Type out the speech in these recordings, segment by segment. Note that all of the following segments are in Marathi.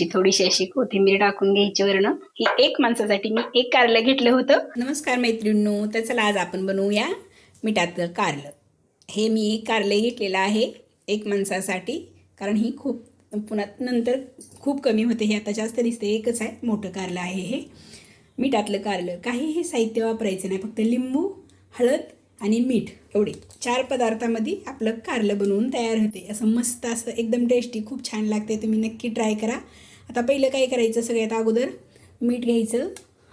अशी थोडीशी अशी कोथिंबीर टाकून घ्यायची वरण. ही एक माणसासाठी मी एक कारलं घेतलं होतं. नमस्कार मैत्रिणींनो तर चला आज आपण बनवूया मिठातलं कारलं. हे मी कारले घेतलेलं आहे एक माणसासाठी कारण ही खूप पुन्हा नंतर खूप कमी होते हे आता जास्त दिसते एकच आहे मोठं कारलं आहे हे. मिठातलं कारलं. काही हे साहित्य वापरायचं नाही फक्त लिंबू हळद आणि मीठ एवढे. चार पदार्थामध्ये आपलं कारलं बनवून तयार होते. असं मस्त असं एकदम टेस्टी खूप छान लागते तुम्ही नक्की ट्राय करा. आता पहिलं काय करायचं सगळ्यात अगोदर? मीठ घ्यायचं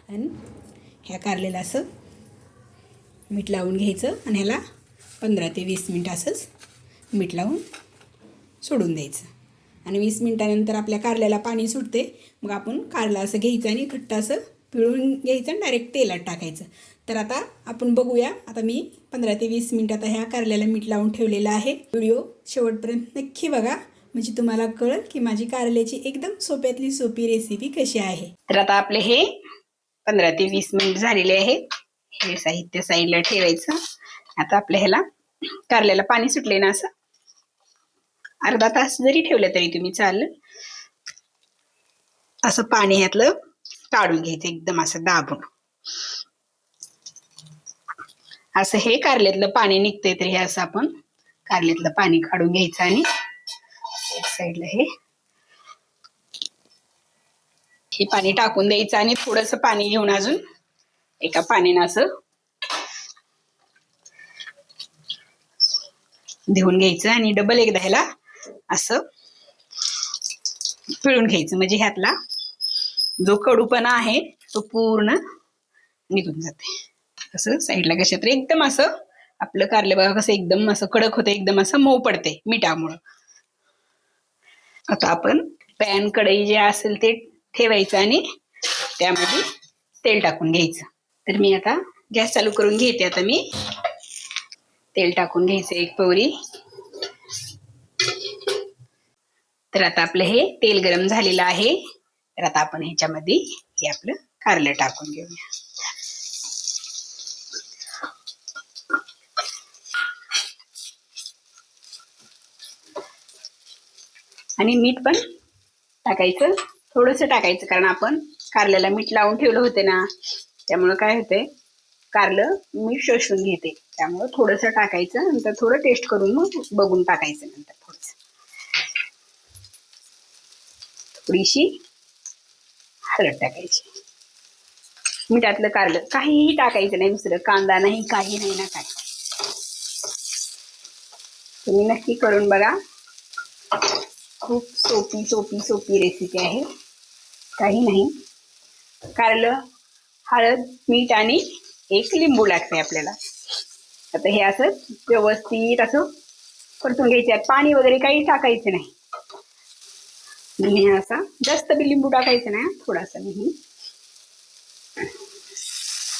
आणि ह्या कारलेलं असं मीठ लावून घ्यायचं आणि ह्याला पंधरा ते वीस मिनटं असंच मीठ लावून सोडून द्यायचं. आणि वीस मिनटानंतर आपल्या कारल्याला पाणी सुटते मग आपण कारला असं घ्यायचं आणि घट्ट असं पिळून घ्यायचं आणि डायरेक्ट तेलात टाकायचं. तर आता आपण बघूया आता मी पंधरा ते वीस मिनटात ह्या कारल्याला मीठ लावून ठेवलेला आहे. व्हिडिओ शेवटपर्यंत नक्की बघा. म्हणजे तुम्हाला कळत की माझी कारल्याची एकदम सोप्यातली सोपी रेसिपी कशी आहे. तर आता आपले हे पंधरा ते वीस मिनिट झालेले आहे. हे साहित्य साईडला ठेवायचं. आता आपल्या ह्याला कारल्याला पाणी सुटले ना असं. अर्धा तास जरी ठेवलं तरी तुम्ही चालेल. असं पाणी ह्यातलं काढून घ्यायचं एकदम असं दाबून. असं हे कारल्यातलं पाणी निघतंय तर हे असं आपण कारल्यातलं पाणी काढून घ्यायचं आणि साईडला हे. हे पाणी टाकून द्यायचं आणि थोडस पाणी घेऊन अजून एका पाण्यानं असं देऊन घ्यायचं आणि डबल एकदा ह्याला असं पिळून घ्यायचं. म्हणजे ह्यातला जो कडूपणा आहे तो पूर्ण निघून जाते. असं साईडला कशा तर एकदम असं आपलं कारले बघा कसं एकदम असं कडक होतं एकदम असं मऊ पडते मिठामुळं. आता आपण पॅन कढई जे असेल ते ठेवायचं आणि त्यामध्ये तेल टाकून घ्यायचं. तर मी आता गॅस चालू करून घेते. आता मी तेल टाकून घ्यायचं एक पवरी. तर आता आपलं हे तेल गरम झालेलं आहे. तर आता आपण ह्याच्यामध्ये हे आपलं कारलं टाकून घेऊया. आणि मीठ पण टाकायचं. थोडंसं टाकायचं कारण आपण कारल्याला मीठ लावून ठेवलं होते ना त्यामुळं काय होतंय कारलं मीठ शोषून घेते. त्यामुळं थोडंसं टाकायचं नंतर थोडं टेस्ट करून मग बघून टाकायचं नंतर थोडंसं. थोडीशी हळद टाकायची. मिठातलं कारलं काहीही टाकायचं नाही दुसरं कांदा नाही काही नाही ना काय. तुम्ही नक्की करून बघा. खूप सोपी सोपी सोपी रेसिपी आहे. काही नाही. कारलं हळद मीठ आणि एक लिंबू लागते आपल्याला. आता हे असं व्यवस्थित असं परतून घ्यायचे पाणी वगैरे काही टाकायचं नाही. मी असा जास्त बी लिंबू टाकायचं नाही थोडासा नाही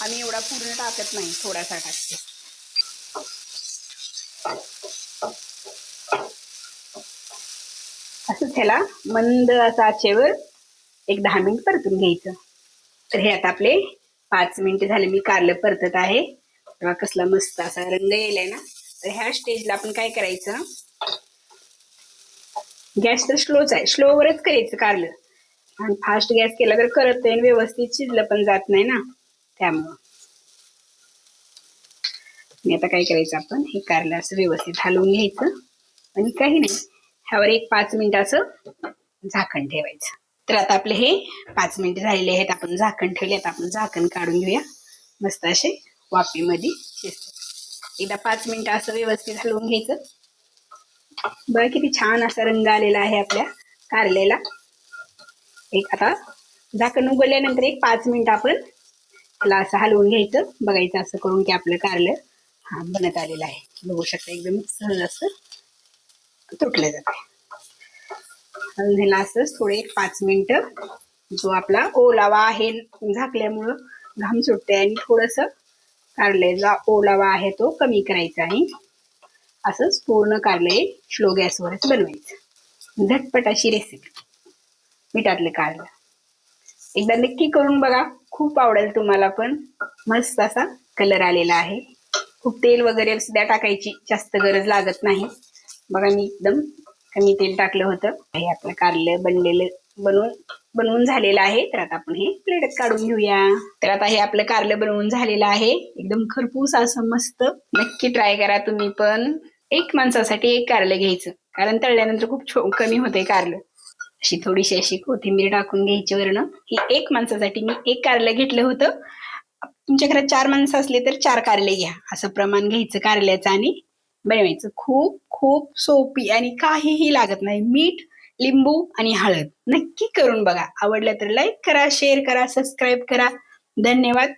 आम्ही एवढा पूर्ण टाकत नाही थोडासा टाकते. त्याला मंद असा आचेवर एक दहा मिनिट परतून घ्यायचं. तर हे आता आपले पाच मिनिट झाले मी कारलं परतत आहे. तेव्हा कसला मस्त असा रंग येईल ना. तर ह्या स्टेजला आपण काय करायचं? गॅस तर स्लोच आहे. स्लोवरच करायचं कारलं. आणि फास्ट गॅस केला तर करत नाही व्यवस्थित शिजलं पण जात नाही ना. त्यामुळं. मी आता काय करायचं आपण? हे कारलं असं व्यवस्थित हलवून घ्यायचं. आणि काही नाही. ह्यावर एक पाच मिनिटाचं असं झाकण ठेवायचं. तर आता आपले हे पाच मिनिट झालेले आहेत. आपण झाकण ठेवले आता आपण झाकण काढून घेऊया. मस्त असे वाफेमध्ये एकदा पाच मिनिटं असं व्यवस्थित हलवून घ्यायचं. बघा किती छान असा रंग आलेला आहे आपल्या कारलेला. एक आता झाकण उघडल्यानंतर एक पाच मिनिट आपण त्याला असं हलवून घ्यायचं. बघायचं असं करून की आपलं कारलं हा बनत आलेलं आहे. बघू शकता एकदम सहज असं तुटलं जाते. अजून ह्याला थोडे पाच मिनिटं जो आपला ओलावा आहे झाकल्यामुळं घाम सुटते आणि थोडस कारलेला ओलावा आहे तो कमी करायचा आहे. असंच पूर्ण कारले स्लो गॅसवरच बनवायचं. झटपट अशी रेसिपी मिठातले कारलं. एकदा नक्की करून बघा. खूप आवडेल तुम्हाला पण. मस्त असा कलर आलेला आहे. खूप तेल वगैरे सुद्धा टाकायची जास्त गरज लागत नाही. बघा मी एकदम कमी तेल टाकलं होतं. हे आपलं कारलं बनलेलं बनवून बनवून झालेलं आहे. तर आता आपण हे प्लेटात काढून घेऊया. तर आता हे आपलं कारलं बनवून झालेलं आहे. एकदम खरपूस असं मस्त. नक्की ट्राय करा तुम्ही पण. एक माणसासाठी एक कारलं घ्यायचं. कारण तळल्यानंतर खूप छो कमी होते कारलं. अशी थोडीशी अशी कोथिंबीर टाकून घ्यायची वरण. ही एक माणसासाठी मी एक कारलं घेतलं होतं. तुमच्या घरात चार माणसं असले तर चार कारले घ्या. असं प्रमाण घ्यायचं कारल्याचं आणि बनवायचं खूप खूप सोपी आणि काहीही लागत नाही. मीठ लिंबू आणि हळद. नक्की करून बघा. आवडलं तर लाईक करा शेअर करा सबस्क्राईब करा. धन्यवाद.